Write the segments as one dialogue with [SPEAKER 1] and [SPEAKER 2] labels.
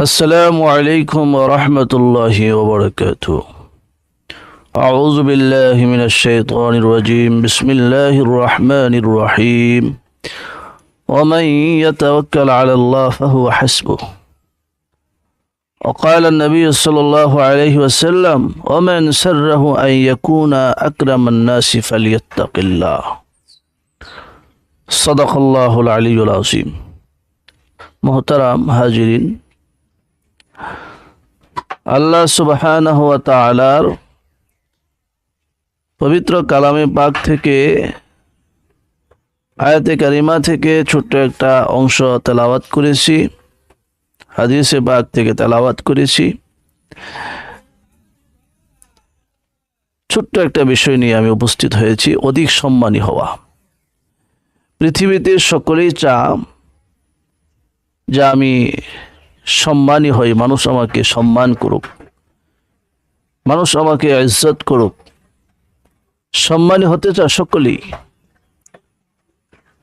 [SPEAKER 1] السلام عليكم ورحمة الله وبركاته. أعوذ بالله من الشيطان الرجيم. بسم الله الرحمن الرحيم. ومن يتوكل على الله فهو حسبه. وقال النبي صلى الله عليه وسلم ومن سره أن يكون أكرم الناس فليتق الله. صدق الله العلي العظيم. محترم حاضرين আল্লাহ সুবহানাহু ওয়া তাআলার পবিত্র কালামে পাক থেকে, আয়াতে কারিমা থেকে ছোট্ট একটা অংশ তেলাওয়াত করেছি, হাদিসে পাক থেকে তেলাওয়াত করেছি। ছোট্ট একটা বিষয় নিয়ে আমি উপস্থিত হয়েছি, অধিক সম্মানী হওয়া। পৃথিবীতে সকলেই চা যে আমি সম্মানী হই, মানুষ আমাকে সম্মান করুক। মানুষ আমাকে ইজ্জত করুক। সম্মানী হতে চা সকলেই।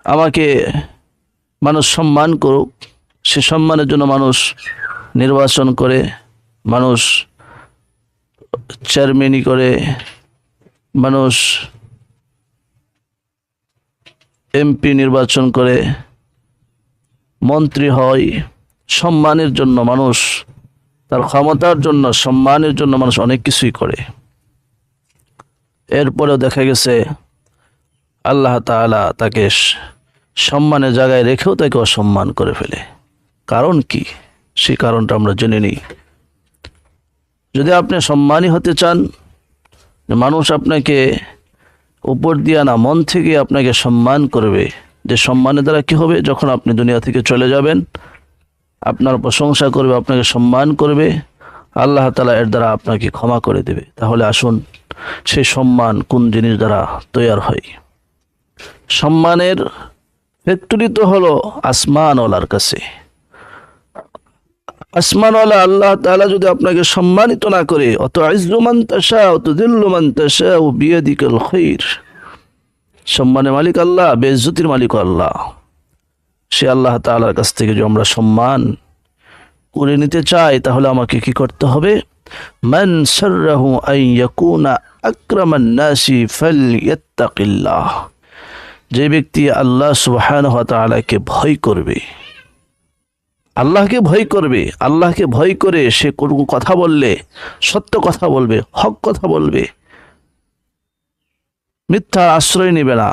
[SPEAKER 1] আমাকে মানুষ সম্মান করুক। সে সম্মানের জন্য মানুষ নির্বাচন করে, মানুষ চেয়ারম্যানই করে, মানুষ এমপি নির্বাচন করে, মন্ত্রী হয়। সম্মানের জন্য মানুষ, তার ক্ষমতার জন্য, সম্মানের জন্য মানুষ অনেক কিছুই করে। এরপরেও দেখা গেছে, আল্লাহ তাআলা তাকে স- সম্মানের জায়গায় রেখেও তাকে অসম্মান করে ফেলে। কারণ কি? সেই কারণটা আমরা জেনে নিই। যদি আপনি সম্মানী হতে চান মানুষ আপনাকে উপর দিয়া না, মন থেকে আপনাকে সম্মান করবে, যে সম্মানের দ্বারা কি হবে? যখন আপনি দুনিয়া থেকে চলে যাবেন আপনার প্রশংসা করবে, আপনাকে সম্মান করবে, আল্লাহ তালা এর দ্বারা আপনাকে ক্ষমা করে দেবে। তাহলে আসুন, সেই সম্মান কোন জিনিস দ্বারা তৈয়ার হয়? সম্মানের ফ্যাক্টরি তো হলো আসমানওয়ালার কাছে। আসমানওয়ালা আল্লাহ তাআলা যদি আপনাকে সম্মানিত না করে, অত আইজুমান তাশা, অত দিল্লুমান তাশা, ও বিয়াদিকাল খৈর। সম্মানের মালিক আল্লাহ বেজ্জতির মালিক আল্লাহ। সে আল্লাহ তালার কাছ থেকে যদি আমরা সম্মান করে নিতে চাই, তাহলে আমাকে কি করতে হবে? মান সাররাহু ফালইয়াত্তাকিল্লাহ যে ব্যক্তি আল্লাহ সুবহানাহু ওয়া ভয় করবে, আল্লাহকে ভয় করবে, আল্লাহকে ভয় করে সে কোনো কথা বললে, সত্য কথা বলবে, হক কথা বলবে মিথ্যার আশ্রয় নেবে না।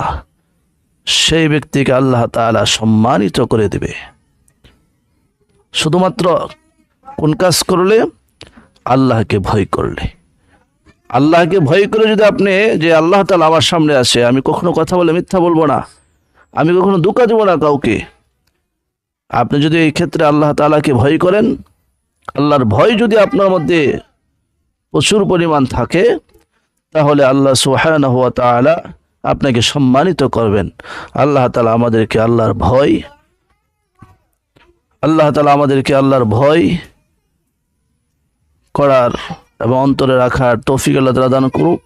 [SPEAKER 1] সেই ব্যক্তিকে আল্লাহ তাআলা সম্মানিত করে দেবে। শুধুমাত্র কোন কাজ করলে? আল্লাহকে ভয় করলে। আল্লাহকে ভয় করে যদি আপনি যে আল্লাহ তাআলা আমার সামনে আসে, আমি কখনো কথা বলে মিথ্যা বলব না, আমি কখনো দুকা দেবো না কাউকে। আপনি যদি এই ক্ষেত্রে আল্লাহ তাআলাকে ভয় করেন, আল্লাহর ভয় যদি আপনার মধ্যে প্রচুর পরিমাণ থাকে, তাহলে আল্লাহ সুবহানাহু ওয়া তাআলা আপনাকে সম্মানিত করবেন। আল্লাহ তালা আমাদেরকে আল্লাহর ভয়, আল্লাহ তালা আমাদেরকে আল্লাহর ভয় করার এবং অন্তরে রাখার তৌফিক আল্লাহ তাআলা দান করুক।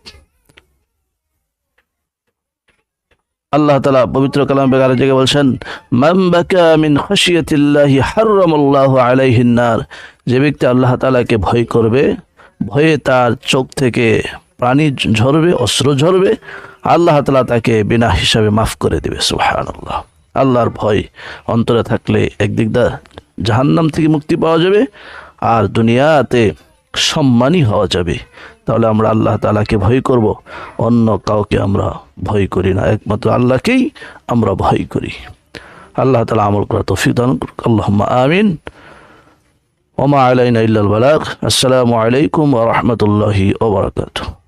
[SPEAKER 1] আল্লাহ তালা পবিত্র কালাম বেগারের জায়গায় বলছেন, মান বাকা মিন খাশিয়াতিল্লাহি হারামাল্লাহু আলাইহিন নার। যে ব্যক্তি আল্লাহ তালাকে ভয় করবে, ভয়ে তার চোখ থেকে প্রাণী ঝরবে, অস্ত্র ঝরবে আল্লাহ তালা তাকে বিনা হিসাবে মাফ করে দেবে, সুবহানাল্লাহ। আল্লাহর ভয় অন্তরে থাকলে একদিক দা জাহান্নাম থেকে মুক্তি পাওয়া যাবে আর দুনিয়াতে সম্মানী হওয়া যাবে। তাহলে আমরা আল্লাহ তালাকে ভয় করব, অন্য কাউকে আমরা ভয় করি না, একমাত্র আল্লাহকেই আমরা ভয় করি। আল্লাহ তালা আমল করা তৌফিক দান করুক, আল্লাহুম্মা আমিন। ওমা আলাইনা ইল্লাল বালাগ। আসসালামু আলাইকুম ওয়া রাহমাতুল্লাহি ওয়া বারাকাতুহু।